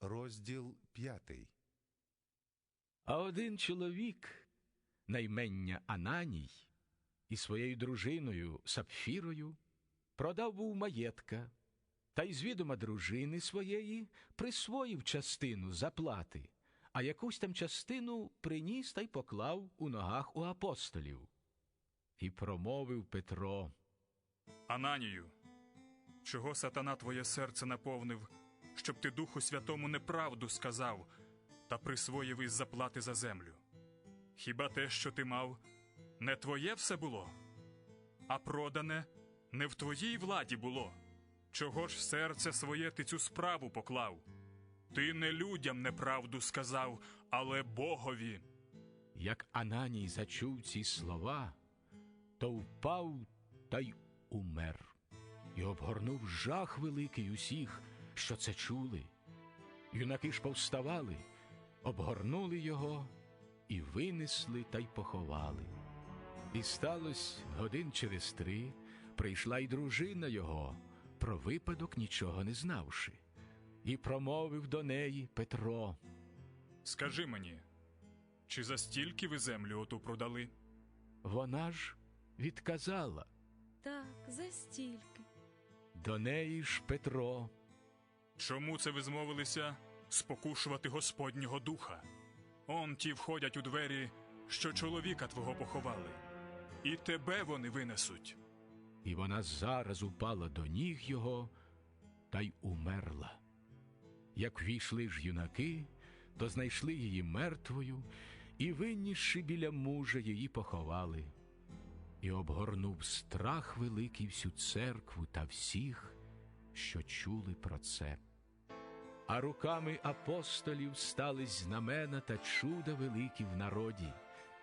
Розділ п'ятий. А один чоловік, наймення Ананій, і своєю дружиною Сапфірою продав був маєтка, та й з відома дружини своєї присвоїв частину заплати, а якусь там частину приніс та й поклав у ногах у апостолів. І промовив Петро. Ананію, чого сатана твоє серце наповнив, щоб ти Духу Святому неправду сказав та присвоїв із заплати за землю? Хіба те, що ти мав, не твоє все було, а продане не в твоїй владі було? Чого ж в серце своє ти цю справу поклав? Ти не людям неправду сказав, але Богові. Як Ананій зачув ці слова, то впав та й умер, і обгорнув жах великий усіх, що це чули. Юнаки ж повставали, обгорнули його і винесли та й поховали. І сталося годин через три, прийшла й дружина його, про випадок нічого не знавши, і промовив до неї Петро. Скажи мені, чи за стільки ви землю оту продали? Вона ж відказала. Так, за стільки. До неї ж Петро. Чому це ви змовилися спокушувати Господнього духа? Он ті входять у двері, що чоловіка твого поховали, і тебе вони винесуть. І вона зараз упала до ніг його та й умерла. Як війшли ж юнаки, то знайшли її мертвою і, винісши біля мужа, її поховали. І обгорнув страх великий всю церкву та всіх, що чули про це. А руками апостолів стались знамена та чуда великі в народі,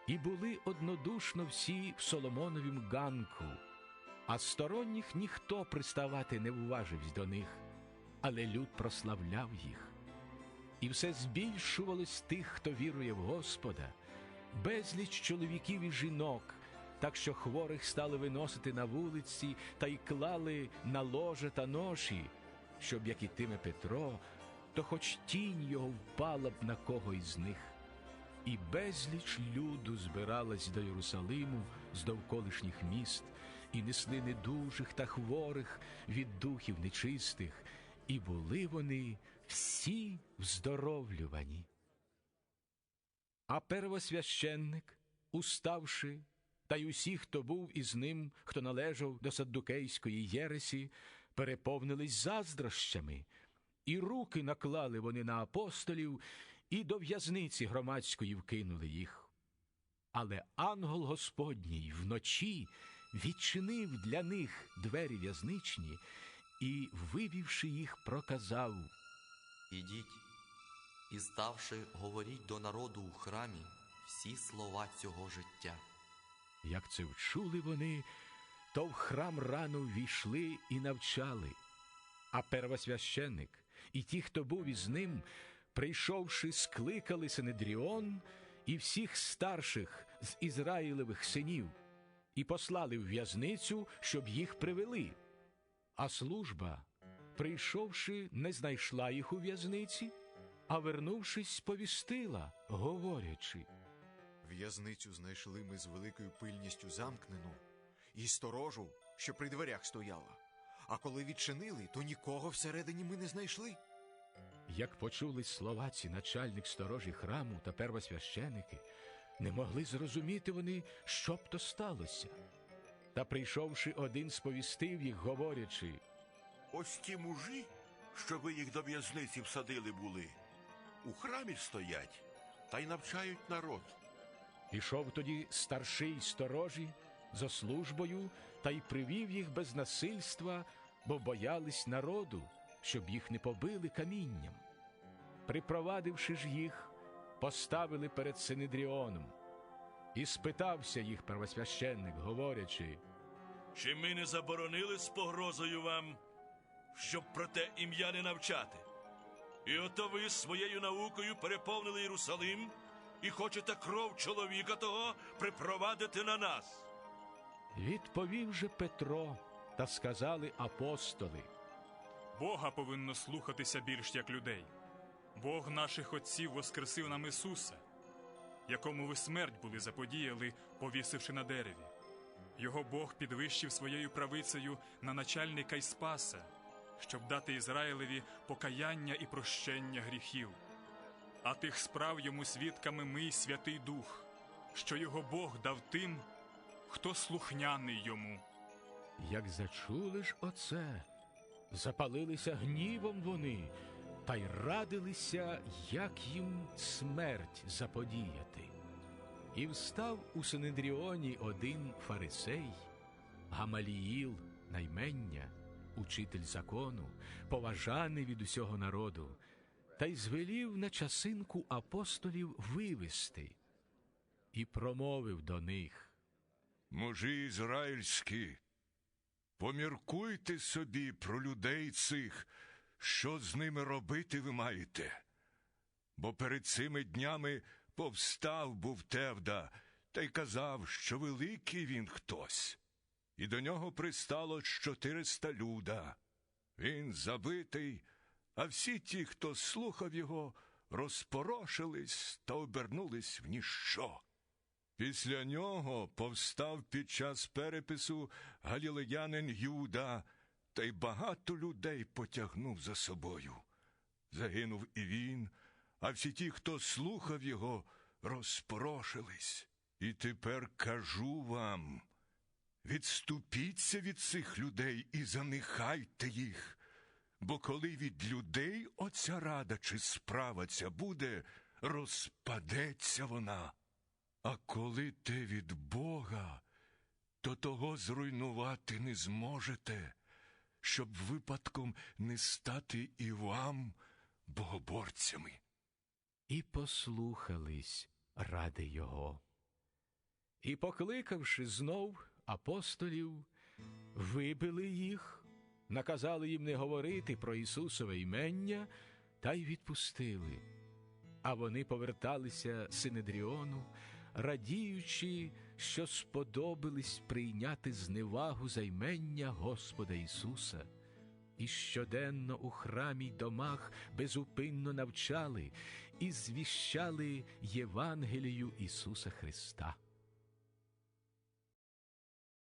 і були однодушно всі в Соломоновім ганку, а сторонніх ніхто приставати не вваживсь до них, але люд прославляв їх. І все збільшувалось тих, хто вірує в Господа, безліч чоловіків і жінок, так що хворих стали виносити на вулиці та й клали на ложа та ноші, щоб як ітиме Петро, то хоч тінь його впала б на кого із них. І безліч люду збиралась до Єрусалиму з довколишніх міст, і несли недужих та хворих від духів нечистих, і були вони всі вздоровлювані. А первосвященник, уставши, та й усі, хто був із ним, хто належав до Саддукейської єресі, переповнились заздрощами, і руки наклали вони на апостолів, і до в'язниці громадської вкинули їх. Але ангел Господній вночі відчинив для них двері в'язничні і, вивівши їх, проказав. Ідіть і, ставши, говоріть до народу у храмі всі слова цього життя. Як це вчули вони, то в храм рано ввійшли і навчали. А первосвященник і ті, хто був із ним, прийшовши, скликали Синедріон і всіх старших з Ізраїлевих синів, і послали в в'язницю, щоб їх привели. А служба, прийшовши, не знайшла їх у в'язниці, а вернувшись, сповістила, говорячи. В'язницю знайшли ми з великою пильністю замкнену, і сторожу, що при дверях стояла. А коли відчинили, то нікого всередині ми не знайшли. Як почули слова ці начальник сторожі храму та первосвященики, не могли зрозуміти вони, що б то сталося. Та прийшовши один, сповістив їх, говорячи, Ось ті мужі, що ви їх до в'язниці всадили були, у храмі стоять та й навчають народ. Пішов тоді старший сторожі за службою та й привів їх без насильства, бо боялись народу, щоб їх не побили камінням. Припровадивши ж їх, поставили перед Синедріоном. І спитався їх первосвященник, говорячи, Чи ми не заборонили з погрозою вам, щоб про те ім'я не навчати? І ото ви своєю наукою переповнили Єрусалим і хочете кров чоловіка того припровадити на нас. Відповів же Петро, та сказали апостоли. Бога повинно слухатися більш як людей. Бог наших отців воскресив нам Ісуса, якому ви смерть були заподіяли, повісивши на дереві. Його Бог підвищив своєю правицею на начальника й спаса, щоб дати Ізраїлеві покаяння і прощення гріхів. А тих справ йому свідками ми Святий Дух, що його Бог дав тим, хто слухняний йому. Як зачули ж оце, запалилися гнівом вони, та й радилися, як їм смерть заподіяти. І встав у Синедріоні один фарисей, Гамаліїл наймення, учитель закону, поважаний від усього народу, та й звелів на часинку апостолів вивести, і промовив до них. Мужі ізраїльські, поміркуйте собі про людей цих, що з ними робити ви маєте. Бо перед цими днями повстав був Тевда та й казав, що великий він хтось, і до нього пристало чотириста люда. Він забитий, а всі ті, хто слухав його, розпорошились та обернулись в ніщо. Після нього повстав під час перепису галілеянин Юда, та й багато людей потягнув за собою. Загинув і він, а всі ті, хто слухав його, розпорошились. І тепер кажу вам відступіться від цих людей і занехайте їх. Бо коли від людей оця рада чи справа ця буде, розпадеться вона. А коли те від Бога, то того зруйнувати не зможете, щоб випадком не стати і вам богоборцями. І послухались ради його. І, покликавши знов апостолів, вибили їх, наказали їм не говорити про Ісусове імення та й відпустили. А вони поверталися Синедріону, радіючи, що сподобались прийняти зневагу займення Господа Ісуса, і щоденно у храмі й домах безупинно навчали і звіщали Євангелію Ісуса Христа.